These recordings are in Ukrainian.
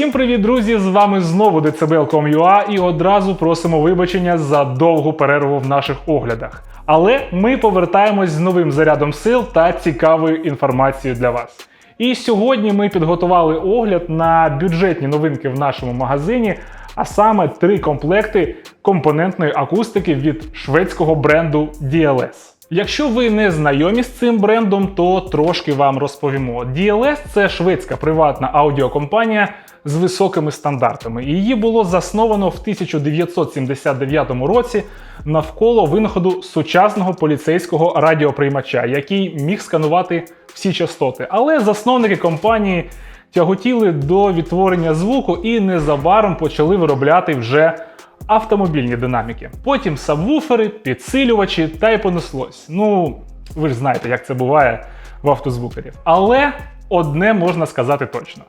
Усім привіт, друзі! З вами знову Decibel.com.ua і одразу просимо вибачення за довгу перерву в наших оглядах. Але ми повертаємось з новим зарядом сил та цікавою інформацією для вас. І сьогодні ми підготували огляд на бюджетні новинки в нашому магазині, а саме три комплекти компонентної акустики від шведського бренду DLS. Якщо ви не знайомі з цим брендом, то трошки вам розповімо. DLS – це шведська приватна аудіокомпанія з високими стандартами. Її було засновано в 1979 році навколо винаходу сучасного поліцейського радіоприймача, який міг сканувати всі частоти. Але засновники компанії тяготіли до відтворення звуку і незабаром почали виробляти вже автомобільні динаміки. Потім сабвуфери, підсилювачі та й понеслось. Ну, ви ж знаєте, як це буває в автозвукерів. Але одне можна сказати точно: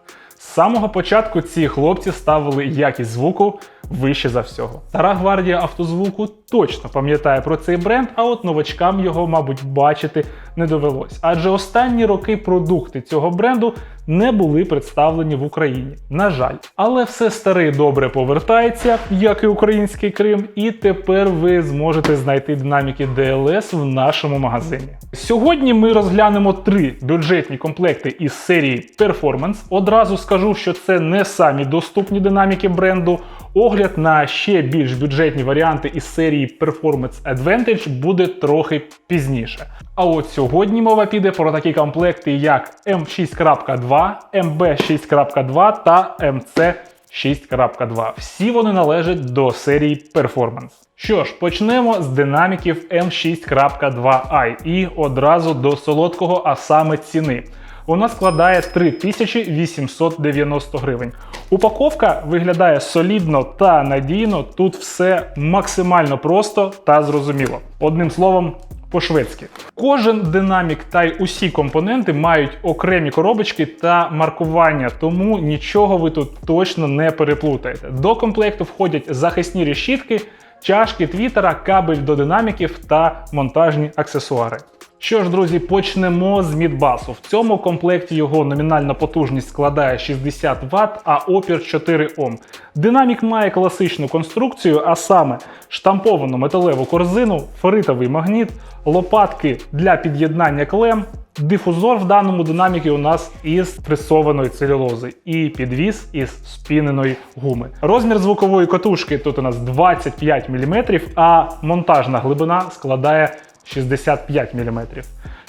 самого початку ці хлопці ставили якість звуку вище за всього. Стара гвардія автозвуку точно пам'ятає про цей бренд, а от новачкам його, мабуть, бачити не довелось. Адже останні роки продукти цього бренду не були представлені в Україні. На жаль, але все старе добре повертається, як і український Крим, і тепер ви зможете знайти динаміки DLS в нашому магазині. Сьогодні ми розглянемо три бюджетні комплекти із серії Performance. Одразу скажу, що це не самі доступні динаміки бренду. Огляд на ще більш бюджетні варіанти із серії Performance Advantage буде трохи пізніше. А от сьогодні мова піде про такі комплекти, як M6.2, MB6.2 та MC 6.2. Всі вони належать до серії Performance. Що ж, почнемо з динаміків M6.2i і одразу до солодкого, а саме ціни. Вона складає 3890 гривень. Упаковка виглядає солідно та надійно. Тут все максимально просто та зрозуміло. Одним словом, по-шведськи. Кожен динамік та й усі компоненти мають окремі коробочки та маркування, тому нічого ви тут точно не переплутаєте. До комплекту входять захисні решітки, чашки твітера, кабель до динаміків та монтажні аксесуари. Що ж, друзі, почнемо з мідбасу. В цьому комплекті його номінальна потужність складає 60 Вт, а опір 4 Ом. Динамік має класичну конструкцію, а саме штамповану металеву корзину, феритовий магніт, лопатки для під'єднання клем. Дифузор в даному динамікі у нас із пресованої целюлози і підвіс із спіненої гуми. Розмір звукової катушки тут у нас 25 мм, а монтажна глибина складає 65 мм,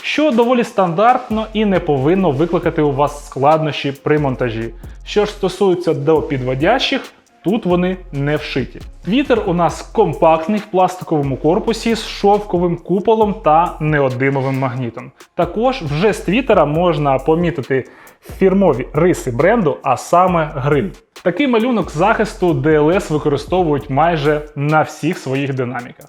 що доволі стандартно і не повинно викликати у вас складнощі при монтажі. Що ж стосується до підводящих, тут вони не вшиті. Твітер у нас компактний в пластиковому корпусі з шовковим куполом та неодимовим магнітом. Також вже з твітера можна помітити фірмові риси бренду, а саме гриль. Такий малюнок захисту DLS використовують майже на всіх своїх динаміках.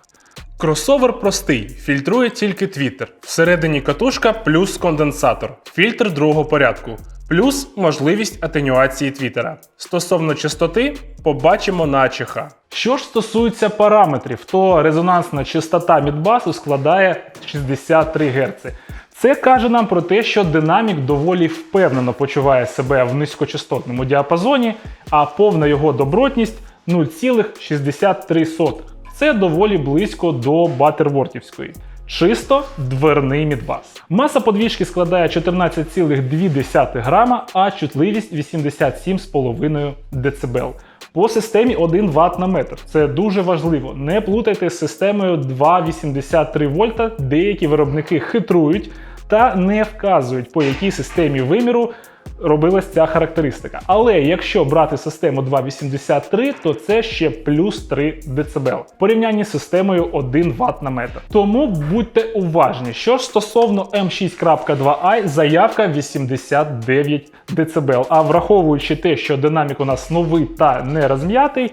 Кросовер простий, фільтрує тільки твіттер. Всередині катушка плюс конденсатор, фільтр другого порядку, плюс можливість атенюації твіттера. Стосовно частоти, побачимо на АЧХ. Що ж стосується параметрів, то резонансна частота мідбасу складає 63 Гц. Це каже нам про те, що динамік доволі впевнено почуває себе в низькочастотному діапазоні, а повна його добротність 0,63. Це доволі близько до батервортівської. Чисто дверний мідбас. Маса подвіжки складає 14,2 грама, а чутливість 87,5 дБ. По системі 1 Вт на метр. Це дуже важливо. Не плутайте з системою 2,83 вольта. Деякі виробники хитрують та не вказують, по якій системі виміру робилась ця характеристика. Але якщо брати систему 2,83, то це ще плюс 3 дБ в порівнянні з системою 1 Вт на метр. Тому будьте уважні, що ж стосовно M6.2i, заявка 89 дБ. А враховуючи те, що динамік у нас новий та не розм'ятий,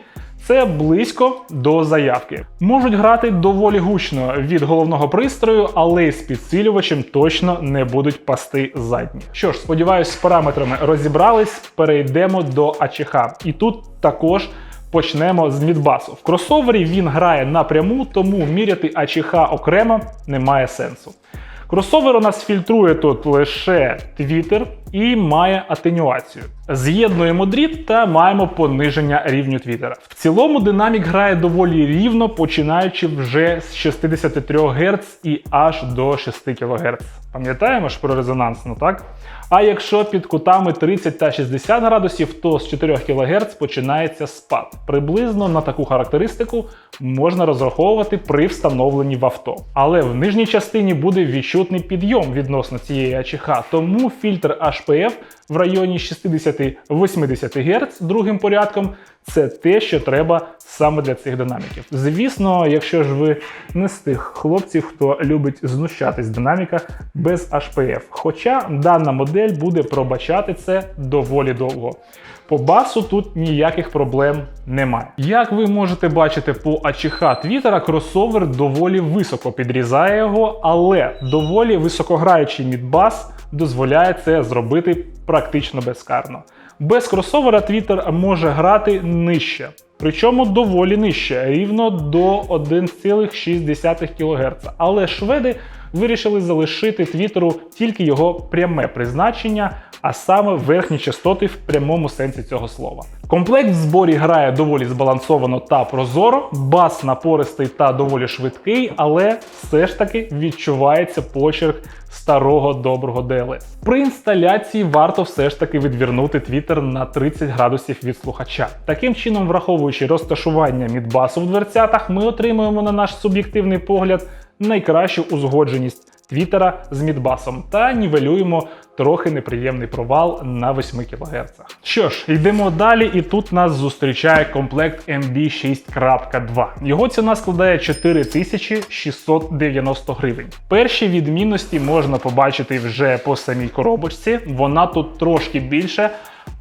це близько до заявки. Можуть грати доволі гучно від головного пристрою, але з підсилювачем точно не будуть пасти задні. Що ж, сподіваюсь, з параметрами розібрались, перейдемо до АЧХ. І тут також. Почнемо з мідбасу. В кросовері він грає напряму, тому міряти АЧХ окремо немає сенсу. Кросовер у нас фільтрує тут лише твітер і має атенюацію. З'єднуємо дріт та маємо пониження рівню твіттера. В цілому динамік грає доволі рівно, починаючи вже з 63 Гц і аж до 6 кГц. Пам'ятаємо ж про резонансну, так? А якщо під кутами 30 та 60 градусів, то з 4 кГц починається спад. Приблизно на таку характеристику можна розраховувати при встановленні в авто. Але в нижній частині буде відчутний підйом відносно цієї АЧХ, тому фільтр HPF в районі 60-80 Гц другим порядком це те, що треба саме для цих динаміків. Звісно, якщо ж ви не з тих хлопців, хто любить знущатись в динаміках без HPF. Хоча дана модель буде пробачати це доволі довго. По басу тут ніяких проблем немає. Як ви можете бачити по АЧХ Твіттера, кросовер доволі високо підрізає його, але доволі високограючий мідбас дозволяє це зробити практично безкарно. Без кросовера Twitter може грати нижче, причому доволі нижче, рівно до 1,6 кГц. Але шведи вирішили залишити Твіттеру тільки його пряме призначення, а саме верхні частоти в прямому сенсі цього слова. Комплект в зборі грає доволі збалансовано та прозоро, бас напористий та доволі швидкий, але все ж таки відчувається почерк старого доброго DLS. При інсталяції варто все ж таки відвірнути твіттер на 30 градусів від слухача. Таким чином, враховуючи розташування мідбасу в дверцятах, ми отримуємо на наш суб'єктивний погляд найкращу узгодженість твіттера з мідбасом та нівелюємо трохи неприємний провал на 8 кГц. Що ж, йдемо далі, і тут нас зустрічає комплект MB6.2. Його ціна складає 4690 гривень. Перші відмінності можна побачити вже по самій коробочці. Вона тут трошки більше,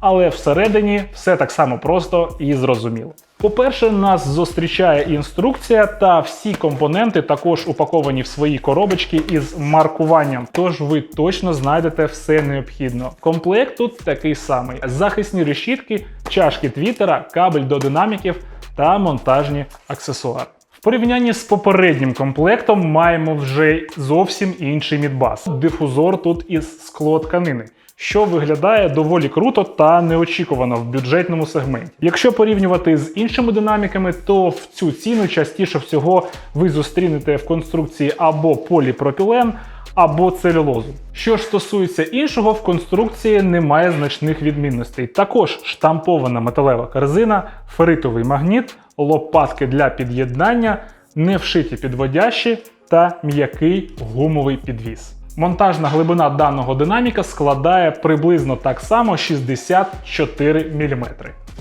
але всередині все так само просто і зрозуміло. По-перше, нас зустрічає інструкція, та всі компоненти також упаковані в свої коробочки із маркуванням, тож ви точно знайдете все необхідно. Комплект тут такий самий: захисні решітки, чашки твіттера, кабель до динаміків та монтажні аксесуари. В порівнянні з попереднім комплектом маємо вже зовсім інший мідбас. Дифузор тут із склотканини що виглядає доволі круто та неочікувано в бюджетному сегменті. Якщо порівнювати з іншими динаміками, то в цю ціну частіше всього ви зустрінете в конструкції або поліпропілен, або целюлозу. Що ж стосується іншого, в конструкції немає значних відмінностей. Також штампована металева корзина, феритовий магніт, лопатки для під'єднання, невшиті підводящі та м'який гумовий підвіс. Монтажна глибина даного динаміка складає приблизно так само 64 мм.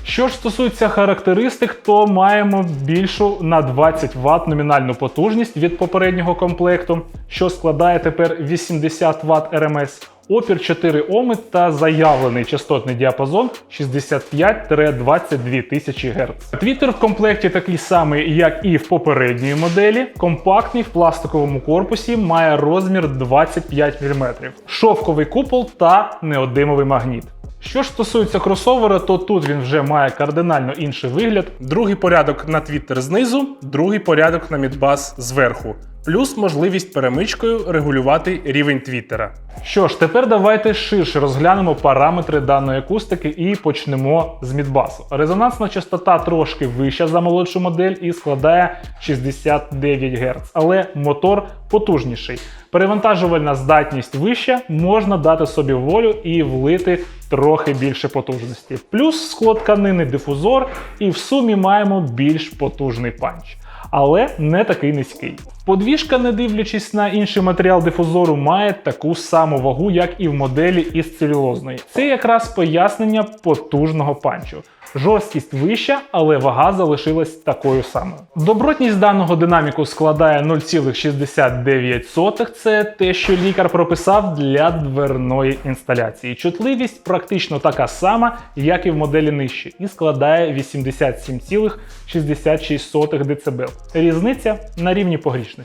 Що ж стосується характеристик, то маємо більшу на 20 Вт номінальну потужність від попереднього комплекту, що складає тепер 80 Вт РМС опір 4 Оми та заявлений частотний діапазон 65-22 тисячі Гц. Твіттер в комплекті такий самий, як і в попередньої моделі. Компактний в пластиковому корпусі має розмір 25 мм, шовковий купол та неодимовий магніт. Що ж стосується кросовера, то тут він вже має кардинально інший вигляд. Другий порядок на твіттер знизу, другий порядок на мідбас зверху плюс можливість перемичкою регулювати рівень твіттера. Що ж, тепер давайте ширше розглянемо параметри даної акустики і почнемо з мідбасу. Резонансна частота трошки вища за молодшу модель і складає 69 Гц, але мотор потужніший. Перевантажувальна здатність вища, можна дати собі волю і влити трохи більше потужності. Плюс склад тканини дифузор, і в сумі маємо більш потужний панч але не такий низький. Подвіжка, не дивлячись на інший матеріал дифузору, має таку саму вагу, як і в моделі із целюлозної. Це якраз пояснення потужного панчу. Жорсткість вища, але вага залишилась такою самою. Добротність даного динаміку складає 0,69. Це те, що лікар прописав для дверної інсталяції. Чутливість практично така сама, як і в моделі нижче, і складає 87,66 дБ. Різниця на рівні погрішності.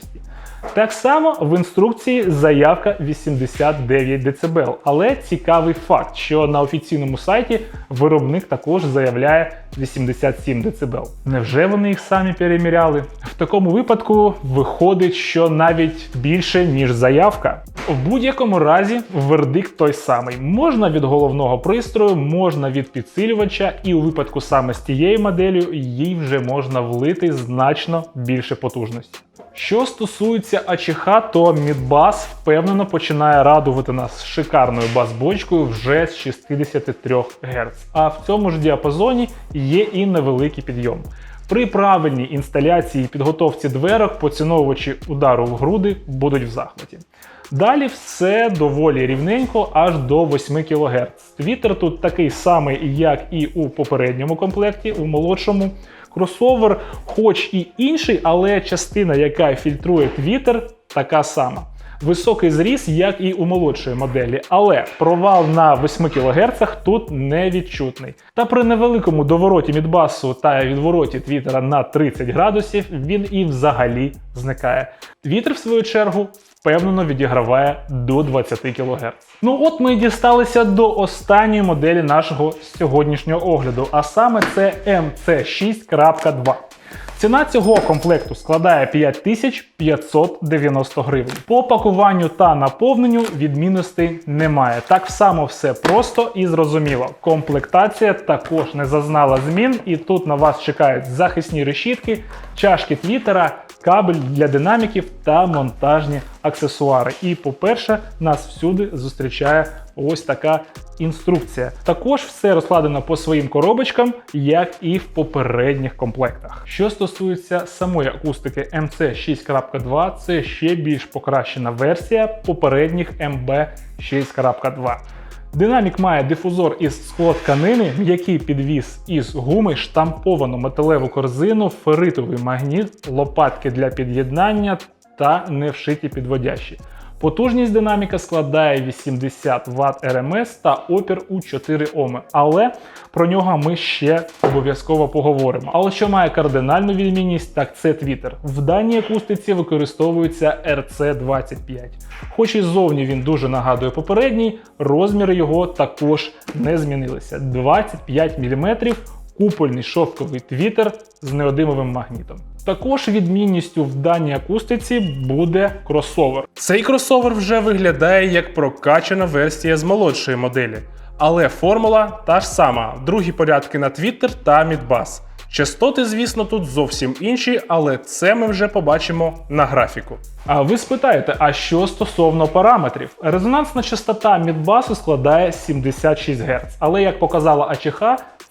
Так само в інструкції заявка 89 дБ. Але цікавий факт, що на офіційному сайті виробник також заявляє 87 дБ. Невже вони їх самі переміряли? В такому випадку виходить, що навіть більше, ніж заявка. В будь-якому разі вердикт той самий. Можна від головного пристрою, можна від підсилювача, і у випадку саме з тією моделлю їй вже можна влити значно більше потужності. Що стосується АЧХ, то Мідбас впевнено починає радувати нас шикарною бас-бочкою вже з 63 Гц. А в цьому ж діапазоні є і невеликий підйом. При правильній інсталяції і підготовці дверок поціновувачі удару в груди будуть в захваті. Далі все доволі рівненько аж до 8 кГц. Твіттер тут такий самий, як і у попередньому комплекті, у молодшому. Кросовер, хоч і інший, але частина, яка фільтрує твіттер, така сама. Високий зріс, як і у молодшої моделі, але провал на 8 кГц тут не відчутний. Та при невеликому довороті мідбасу та відвороті твіттера на 30 градусів він і взагалі зникає. Твіттер, в свою чергу, впевнено відіграває до 20 кГц. Ну от ми дісталися до останньої моделі нашого сьогоднішнього огляду, а саме це MC6.2. Ціна цього комплекту складає 5590 гривень. По пакуванню та наповненню відмінностей немає. Так само все просто і зрозуміло. Комплектація також не зазнала змін, і тут на вас чекають захисні решітки, чашки твіттера, кабель для динаміків та монтажні аксесуари. І, по-перше, нас всюди зустрічає ось така інструкція. Також все розкладено по своїм коробочкам, як і в попередніх комплектах. Що стосується самої акустики MC6.2, це ще більш покращена версія попередніх MB 6.2. Динамік має дифузор із склотканини, м'який підвіс із гуми, штамповану металеву корзину, феритовий магніт, лопатки для під'єднання та невшиті підводящі. Потужність динаміка складає 80 Вт РМС та опір у 4 Оми. Але про нього ми ще обов'язково поговоримо. Але що має кардинальну відмінність, так це твіттер. В даній акустиці використовується RC25. Хоч і ззовні він дуже нагадує попередній, розміри його також не змінилися. 25 мм купольний шовковий твітер з неодимовим магнітом. Також відмінністю в даній акустиці буде кросовер. Цей кросовер вже виглядає як прокачана версія з молодшої моделі, але формула та ж сама: другі порядки на твіттер та мідбас. Частоти, звісно, тут зовсім інші, але це ми вже побачимо на графіку. А ви спитаєте, а що стосовно параметрів? Резонансна частота мідбасу складає 76 Гц, але як показала АЧХ,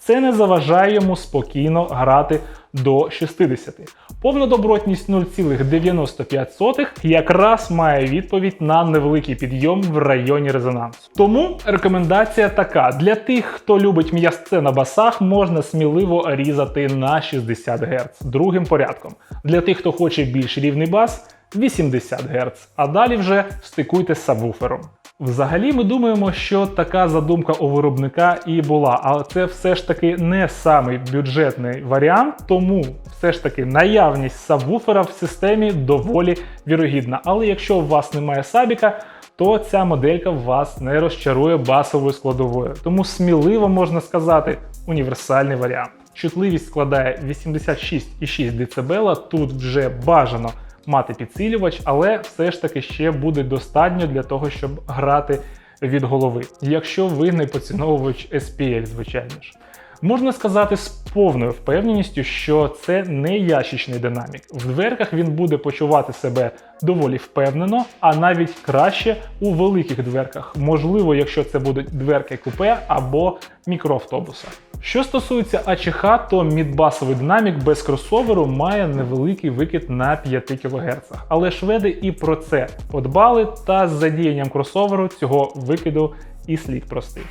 це не заважає йому спокійно грати до 60. Повна добротність 0,95 якраз має відповідь на невеликий підйом в районі резонансу. Тому рекомендація така: для тих, хто любить м'ясце на басах, можна сміливо різати на 60 Гц другим порядком. Для тих, хто хоче більш рівний бас. 80 Гц, а далі вже стикуйте з сабвуфером. Взагалі, ми думаємо, що така задумка у виробника і була, але це все ж таки не самий бюджетний варіант, тому все ж таки наявність сабвуфера в системі доволі вірогідна. Але якщо у вас немає сабіка, то ця моделька вас не розчарує басовою складовою. Тому сміливо можна сказати універсальний варіант. Чутливість складає 86,6 дБ, тут вже бажано мати підсилювач, але все ж таки ще буде достатньо для того, щоб грати від голови, якщо ви не поціновувач SPL, звичайно ж. Можна сказати з повною впевненістю, що це не ящичний динамік. В дверках він буде почувати себе доволі впевнено, а навіть краще у великих дверках. Можливо, якщо це будуть дверки купе або мікроавтобуса. Що стосується АЧХ, то мідбасовий динамік без кросоверу має невеликий викид на 5 кГц. Але шведи і про це подбали, та з задіянням кросоверу цього викиду і слід простий.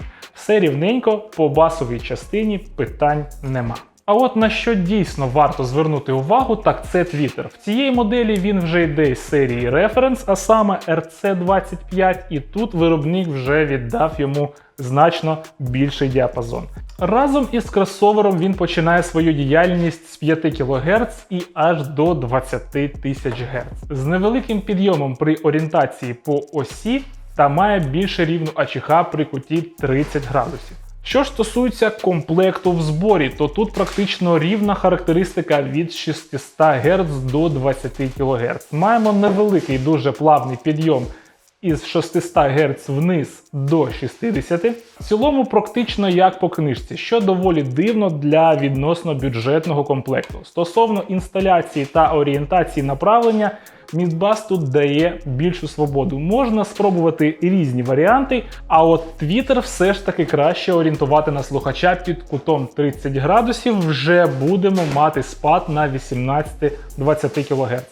Все рівненько по басовій частині питань нема. А от на що дійсно варто звернути увагу, так це Twitter. В цієї моделі він вже йде з серії Reference, а саме RC25, і тут виробник вже віддав йому значно більший діапазон. Разом із кросовером він починає свою діяльність з 5 кГц і аж до 20 тисяч Гц. З невеликим підйомом при орієнтації по осі та має більше рівну АЧХ при куті 30 градусів. Що ж стосується комплекту в зборі, то тут практично рівна характеристика від 600 Гц до 20 кГц. Маємо невеликий дуже плавний підйом із 600 Гц вниз до 60. В цілому практично як по книжці, що доволі дивно для відносно бюджетного комплекту. Стосовно інсталяції та орієнтації направлення, Мідбас тут дає більшу свободу. Можна спробувати різні варіанти, а от Twitter все ж таки краще орієнтувати на слухача під кутом 30 градусів. Вже будемо мати спад на 18-20 кГц.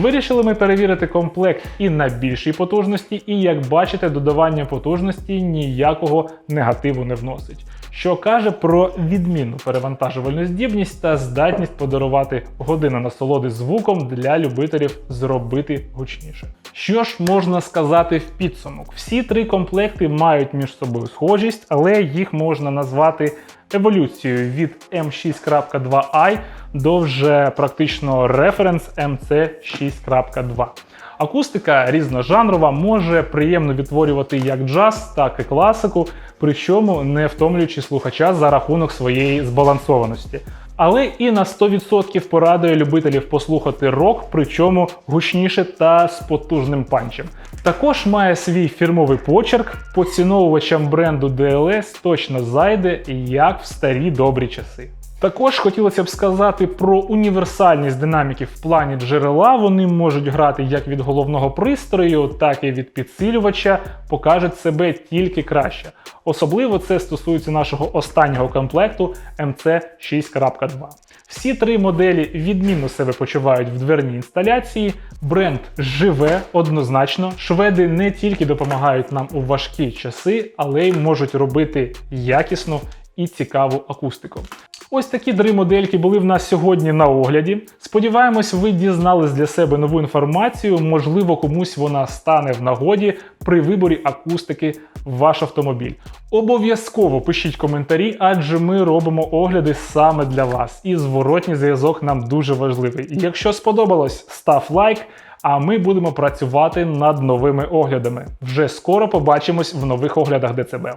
Вирішили ми перевірити комплект і на більшій потужності, і як бачите, додавання потужності ніякого негативу не вносить. Що каже про відмінну перевантажувальну здібність та здатність подарувати годину насолоди звуком для любителів зробити гучніше. Що ж можна сказати в підсумок? Всі три комплекти мають між собою схожість, але їх можна назвати еволюцією від M6.2i до вже практично референс MC6.2. Акустика різножанрова може приємно відтворювати як джаз, так і класику, причому не втомлюючи слухача за рахунок своєї збалансованості. Але і на 100% порадує любителів послухати рок, причому гучніше та з потужним панчем. Також має свій фірмовий почерк, поціновувачам бренду DLS точно зайде як в старі добрі часи. Також хотілося б сказати про універсальність динаміків в плані джерела. Вони можуть грати як від головного пристрою, так і від підсилювача, покажуть себе тільки краще. Особливо це стосується нашого останнього комплекту MC6.2. Всі три моделі відмінно себе почувають в дверній інсталяції. Бренд живе однозначно. Шведи не тільки допомагають нам у важкі часи, але й можуть робити якісну і цікаву акустику. Ось такі три модельки були в нас сьогодні на огляді. Сподіваємось, ви дізнались для себе нову інформацію. Можливо, комусь вона стане в нагоді при виборі акустики в ваш автомобіль. Обов'язково пишіть коментарі, адже ми робимо огляди саме для вас. І зворотній зв'язок нам дуже важливий. Якщо сподобалось, став лайк. А ми будемо працювати над новими оглядами. Вже скоро побачимось в нових оглядах ДЦБ.